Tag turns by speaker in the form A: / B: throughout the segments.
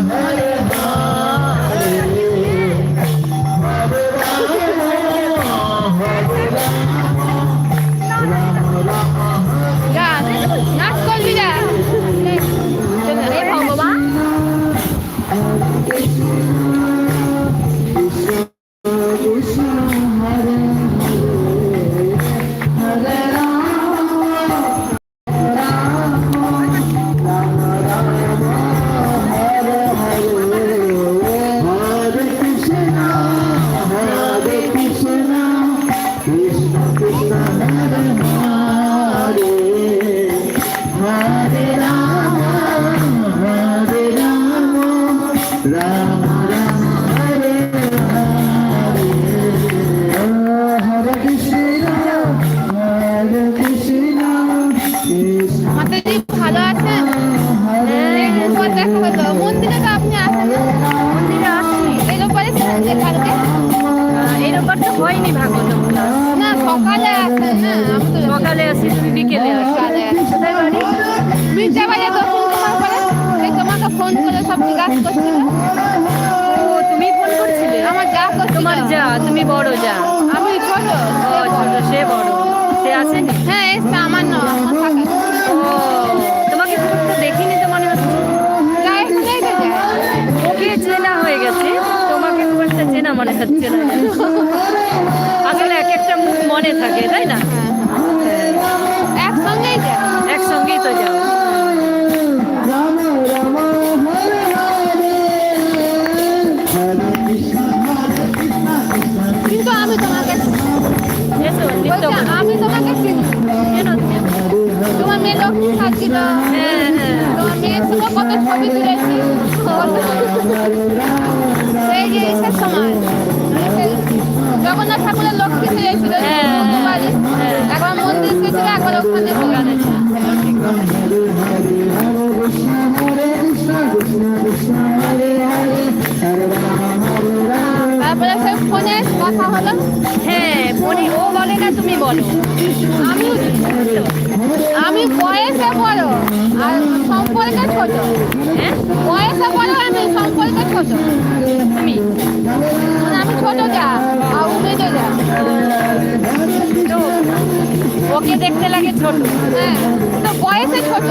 A: Amém. যা
B: তুমি
A: বড় যা। আমি ছোট?
B: ও ছোট সে বড়। সে আসেনি
A: হ্যাঁ এসছে আমার ন
B: ও তোমাকে একটা দেখিনি তো মনে হচ্ছে?
A: তো
B: ওকে চেনা হয়ে গেছে। তোমাকে খুব একটা চেনা মনে হচ্ছে না। আসলে এক একটা মুখ মনে থাকে তাই না?
A: একসঙ্গেই যায়
B: একসঙ্গেই তো যাও।
A: মেয়ে লক্ষ্মী
B: হ্যাঁ
A: তোমার মেয়ের সঙ্গে কত ছবি তুলেছি। সেই যে ইসের সময়। জগন্নাথ ঠাকুরের লক্ষ্মী তুলেছিল
B: হ্যাঁ, হ্যাঁ।
A: একবার মন্দির গেছিল একবার ওখানে
C: Rama
A: তারপরে সেই ফোনে কথা হলো।
B: হ্যাঁ ফোনে ও বলে না তুমি বলো।
A: আমিও আমি বয়সে বড়, আর সম্পর্কে ছোট।
B: হ্যাঁ?
A: বয়সে বড় আমি সম্পর্কে ছোট।
B: তুমি?
A: মানে আমি ছোট যা, আর উঠে যা।
B: ওকে দেখতে লাগে ছোট।
A: হ্যাঁ? তো বয়সে ছোট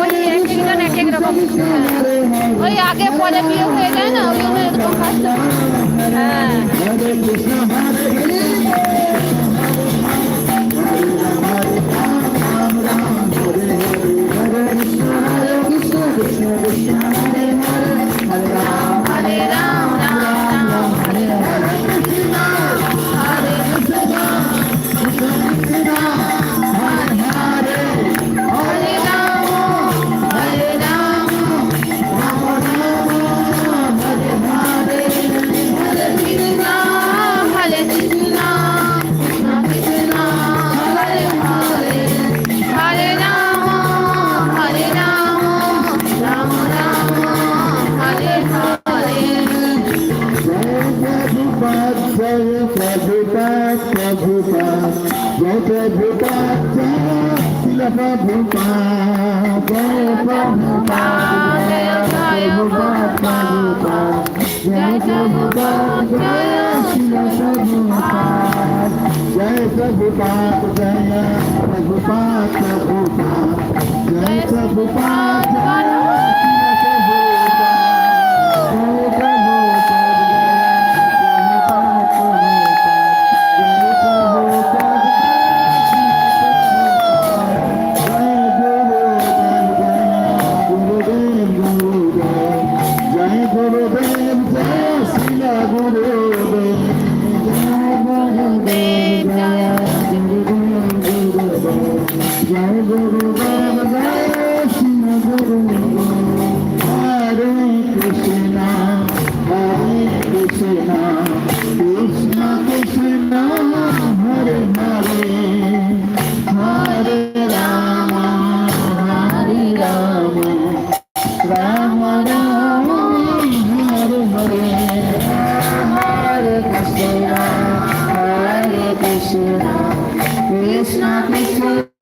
B: ওই এক একজন এক এক রকম
A: ওই আগে পরে বিয়ে হয়ে যায় না ওই জন্য এরকম কষ্ট
B: হ্যাঁ
A: হরে Ram Ram
D: It's not me too.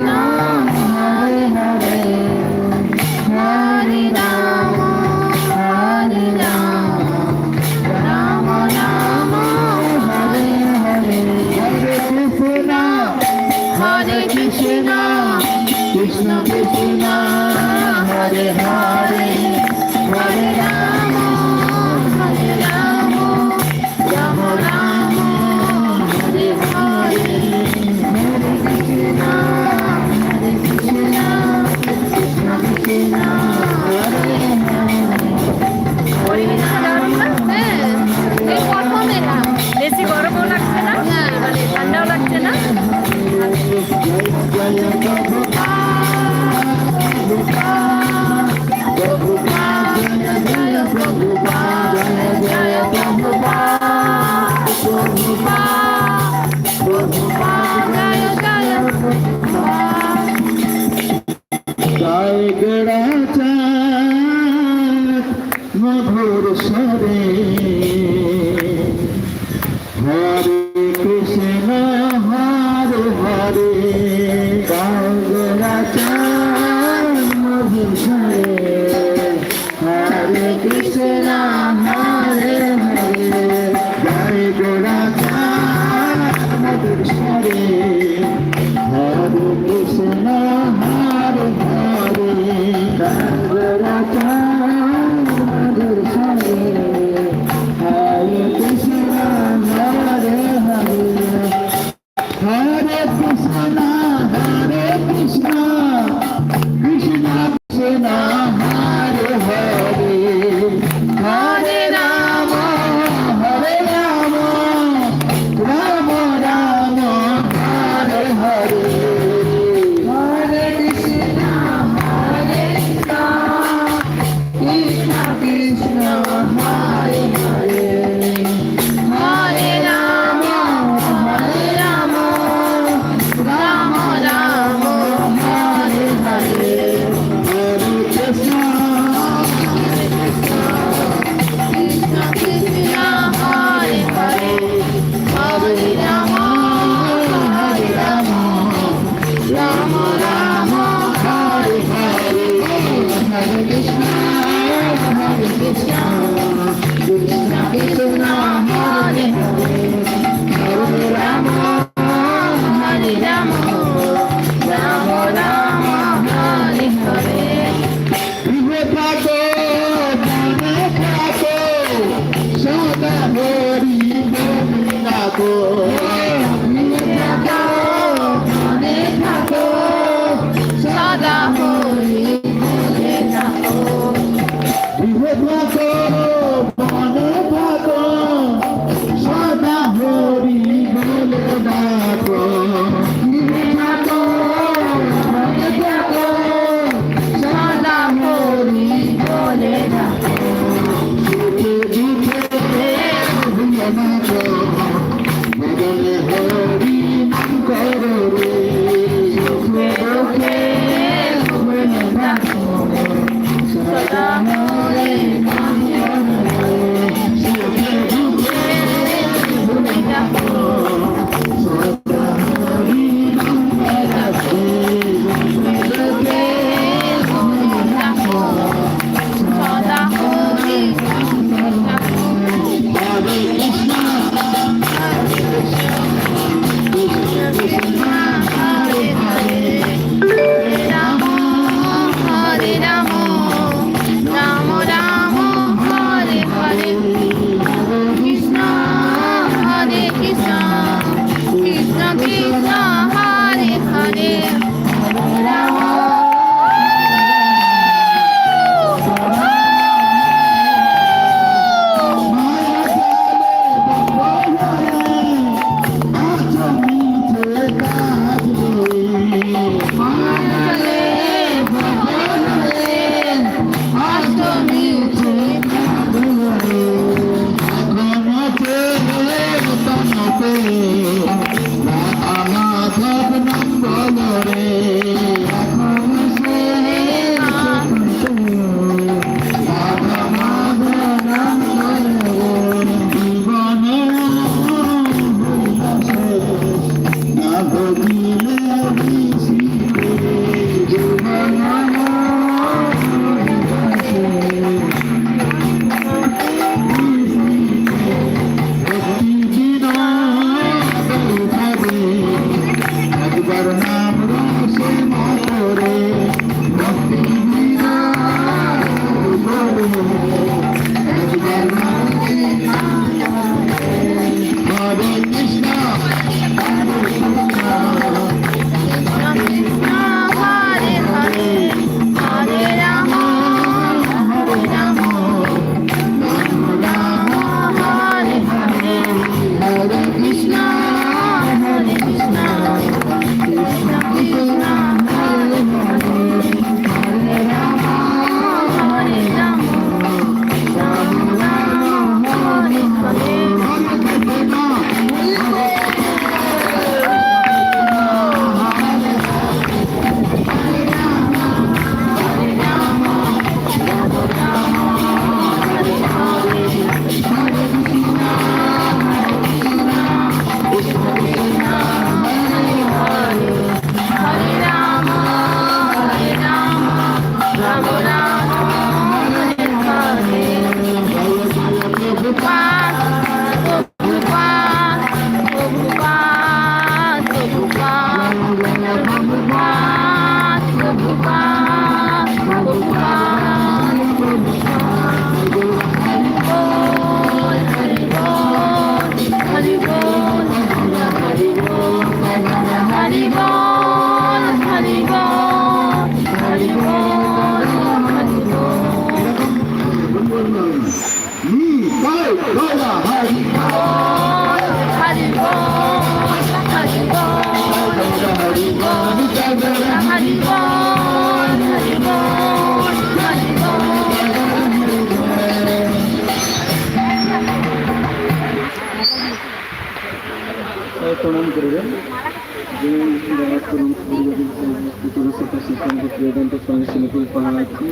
D: শিলকুল পাহাড়ি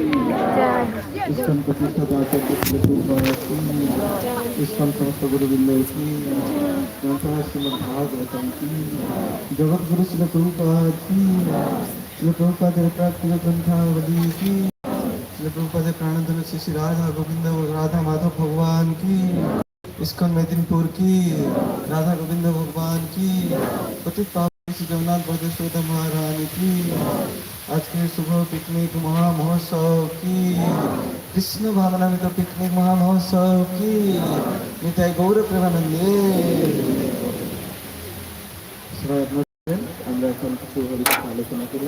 D: ইস্কন প্রতিষ্ঠাতা আচার্য শিলকুল পাহাড়ি ইস্কন সমস্ত গুরুবৃন্দ কি গ্রন্থ শ্রীমদ ভাগবতম কি জগৎগুরু শিল প্রভুপাদ কি শিল প্রভুপাদের প্রাপ্তির গ্রন্থাবলী কি শিল প্রভুপাদের প্রাণধন শ্রী শ্রী রাধা গোবিন্দ রাধা মাধব ভগবান কি इस्कॉन मेदिनीपुर की राधा गोविंद भगवान की पतित पावन श्री जगन्नाथ बलदेव महारानी की आज के सुबह पिकनिक महा महोत्सव की कृष्ण भावनामित पिकनिक महा महोत्सव की निताय गौर प्रेमानंदे সবাই আপনারা শুনবেন, আমরা এখন কিছু হরিকথা আলোচনা করব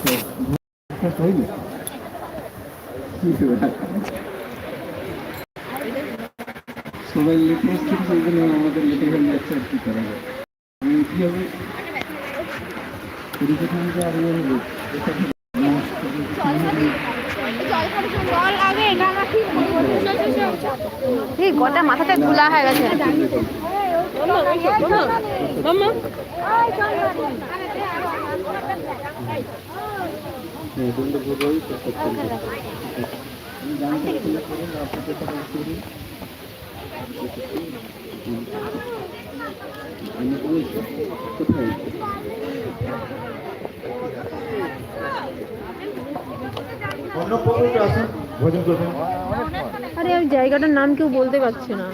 D: তো, শেষ হয়নি? কি ব্যাপার? সবাই এসছে সেই আমাদের হয়ে যাচ্ছে আর কি করা যায়? আমি কি? হবে?
C: এই গোটা মাথাতে ধুলা হয়ে গেছে।
D: হ্যাঁ জানতে
B: আরে ওই জায়গাটার নাম কেউ বলতে পারছে না।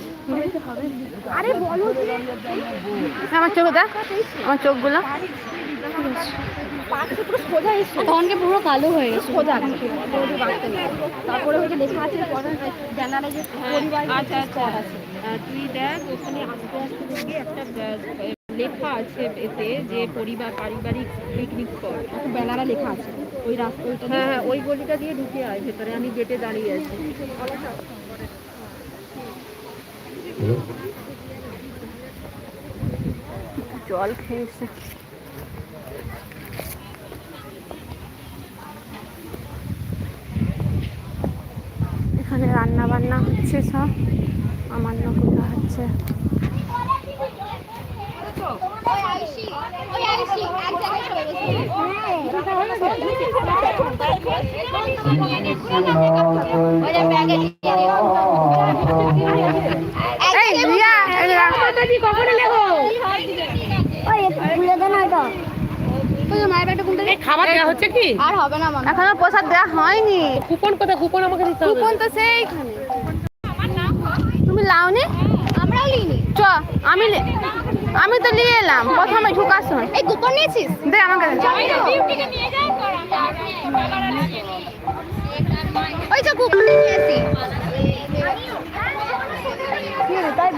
C: আমার চোখ দেখ আমার চোখগুলো।
B: তখনকে পুরো কালো হয়ে গেছে।
E: তারপরে হচ্ছে লেখা আছে ব্যানারে যে পরিবার
F: আচ্ছা আচ্ছা। তুই দেখ ওখানে আস্তে আস্তে দেখবি একটা লেখা আছে এতে যে পরিবার পারিবারিক পিকনিক স্পট
E: ব্যানারে লেখা আছে। ওই রাস্তা
F: হ্যাঁ হ্যাঁ ওই গলিটা দিয়ে ঢুকে আয় ভেতরে আমি গেটে দাঁড়িয়ে আছি।
C: জল খেয়েছে এখানে রান্না বান্না হচ্ছে সব। আমার নকুটা হচ্ছে। এই
F: খাবার দেওয়া হচ্ছে কি?
E: আর হবে না মনে
C: এখনও প্রসাদ দেওয়া হয়নি।
F: কুপন কোথায়? কুপন আমাকে দিতে হবে।
C: কুপন তো সেইখানে। তুমি লাওনি?
E: আমরাও লিনি।
C: চ আমি আমি তো নিয়ে এলাম। প্রথমে ঢুকার সময়
E: এই কুপন নিয়েছিস?
C: দে আমাকে।
E: ওই যে কুপন নিয়েছি
F: দিয়ে গেল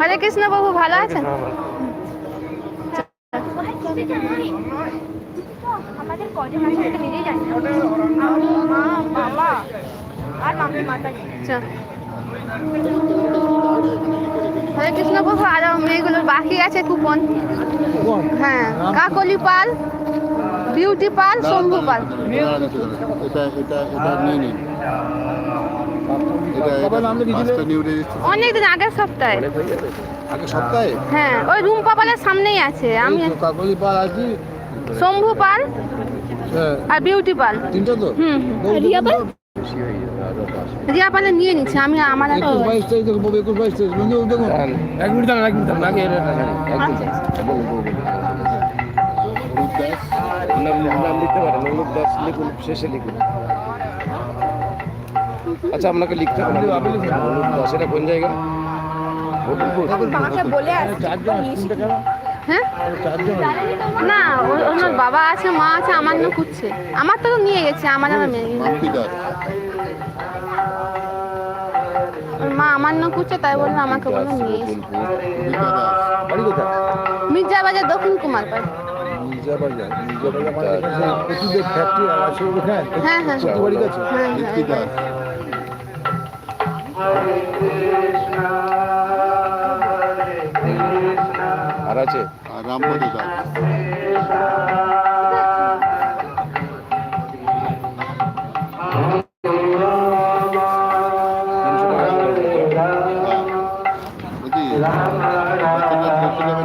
C: হরে কৃষ্ণ বাবু ভালো আছেন?
E: আমাদের কজন আছে সেটা নিজেই জানি না। মা বাবা আর মামি মাতা
C: হরে কৃষ্ণ বাবু আর মেয়েগুলোর বাকি আছে কুপন। হ্যাঁ কাকলি পাল বিউটি পাল শম্ভু পাল।
G: এটা এটা এটা নিয়ে নিন। রেজিস্ট্রেশন
C: অনেকদিন আগের সপ্তাহে হ্যাঁ ওই রুম্পা পালের সামনেই আছে আমি
G: কাকলি পাল আছে
C: শম্ভু পাল
G: হ্যাঁ
C: আর বিউটি পাল
G: তিনটা তো
C: হুম
G: রিয়া পাল হয়ে
C: পালে নিয়ে নিচ্ছে আমি আমার
G: এক মিনিট দাঁড়ান এক মিনিট দাঁড়ান আগে
A: নাম নাম লিখতে পারেন অনুপ দাস লিখুন শেষে লিখুন আচ্ছা আপনাকে লিখতে হবে কোন জায়গা?
H: বলে?
C: হ্যাঁ? না ওনার বাবা আছে মা আছে আমার না খুঁজছে। আমার তো নিয়ে গেছে আমার আমার মেয়ে মা আমার না খুঁজছে তাই বলল আমাকে বলল নিয়ে এসে। মির্জা বাজার দক্ষিণ কুমার পাড়
G: মানে
C: হ্যাঁ হ্যাঁ। হ্যাঁ হ্যাঁ
G: দাস
A: আর আছে? টাকা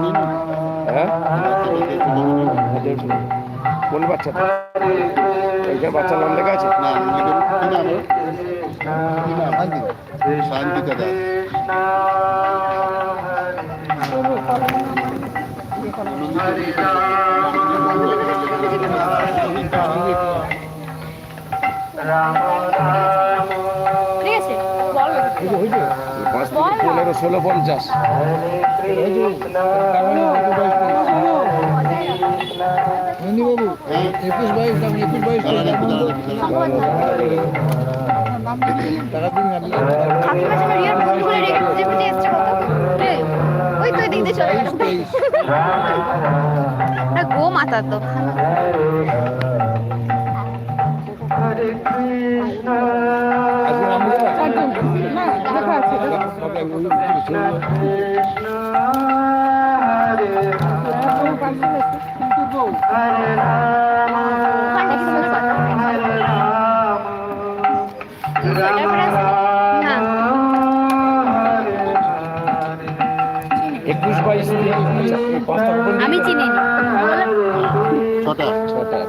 G: নিন
A: হ্যাঁ? কোন বাচ্চাটা এইখানে বাচ্চার নাম লেখা আছে?
G: না। শান্তিকা দাস
H: ঠিক আছে বলো
A: পাঁচ থেকে পনেরো ষোলো পঞ্চাশ
G: নন্দীবাবু একুশ বাইশ একুশ বাইশ
H: ওই তো এদিক দিয়ে চলে গেল
C: গো মাতার দোকান
G: আজকে নাম
A: একুশ বাইশ
E: আমি চিনি
G: ছটা।
A: ছটা।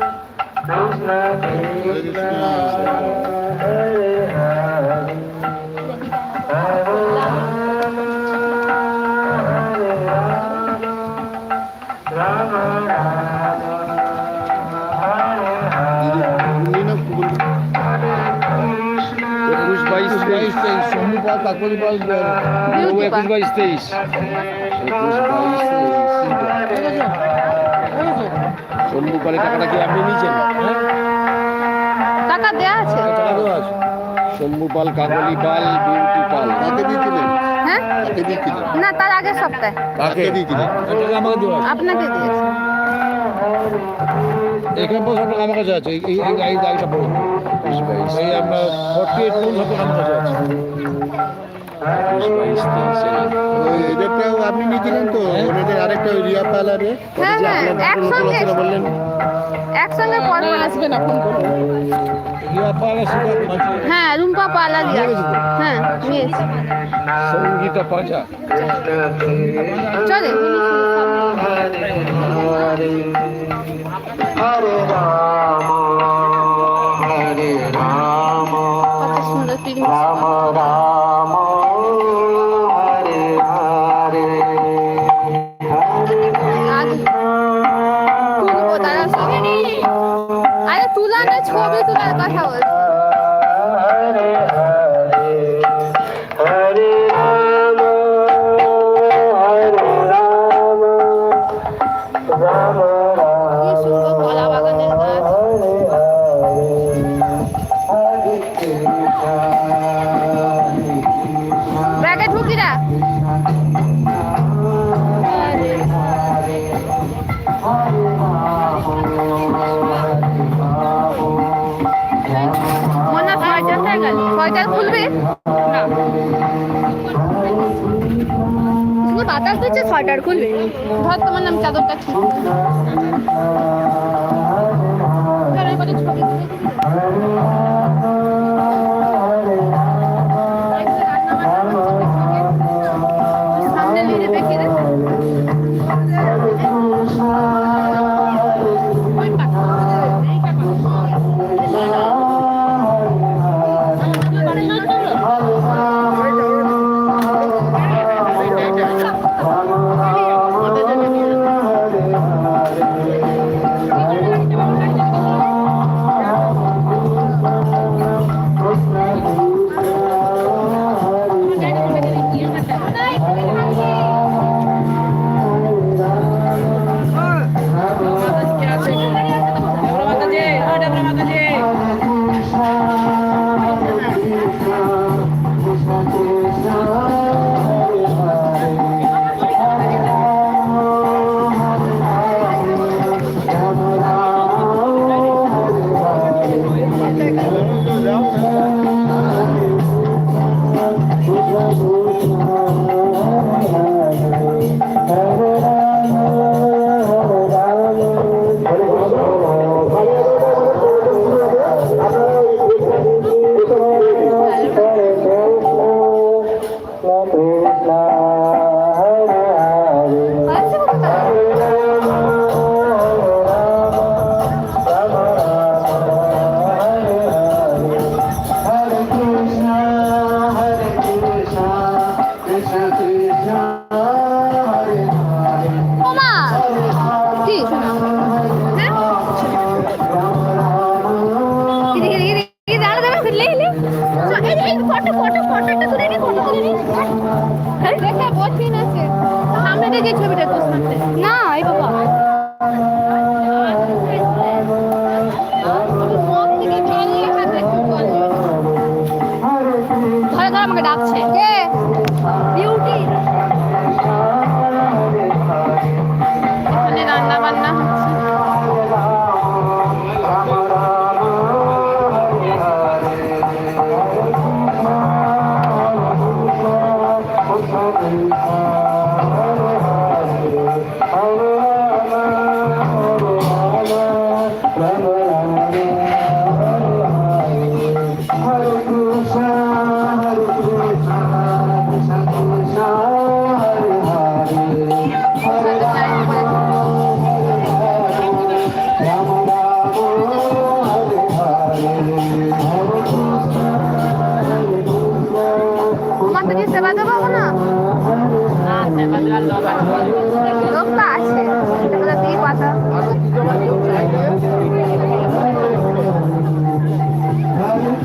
G: কাকলি
A: ও একুশ বাইশ তেইশ একুশ বাইশ তেইশ সোমু টাকাটা কি আপনি নিয়েছেন
C: টাকা দেয়া আছে
G: টাকা দেওয়া আছে
A: শম্ভু পাল কাকলি পাল বিউটি পাল
G: কাকে দিয়েছিলেন
C: হ্যাঁ
G: কাকে দিয়েছিলেন
C: না তার আগের সপ্তাহে
A: কাকে
G: দিয়েছিলেন টাকা আমাকে দেওয়া আছে
C: আপনাকে দিয়েছে
G: এখানে আমার কাছে আছে এই এই গাড়িটা
A: একুশ বাইশ
G: এই ফর্টি এইট পর্যন্ত আমার এদেরটাও আপনি নিয়েছিলেন তো? ওদের আরেকটা ওই রিয়া পার্লারে?
C: হ্যাঁ হ্যাঁ
G: বললেন।
C: একসঙ্গে পর আসবে না।
G: রিয়া পার্লার সেটা আছে
C: হ্যাঁ রুম্পা পালা দিয়া হ্যাঁ নিয়েছি
A: সঙ্গীতা পাঁচা
C: চলে। কত পিকনিক তুলবো দাদা সঙ্গে আরে তুলা না ছবি তোলার কথা বলছি কি বাতাস দিচ্ছে খুলবে ধর তোমার নাম চাদরটা ঠিক। ছবি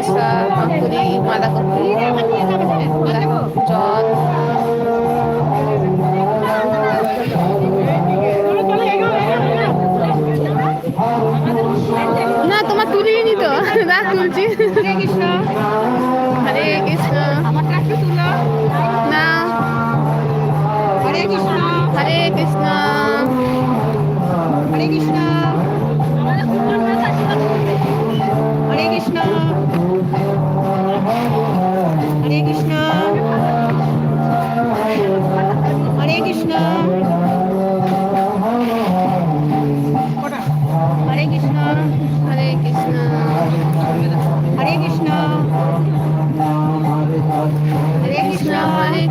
C: ました。たっぷり、まだこっぷり。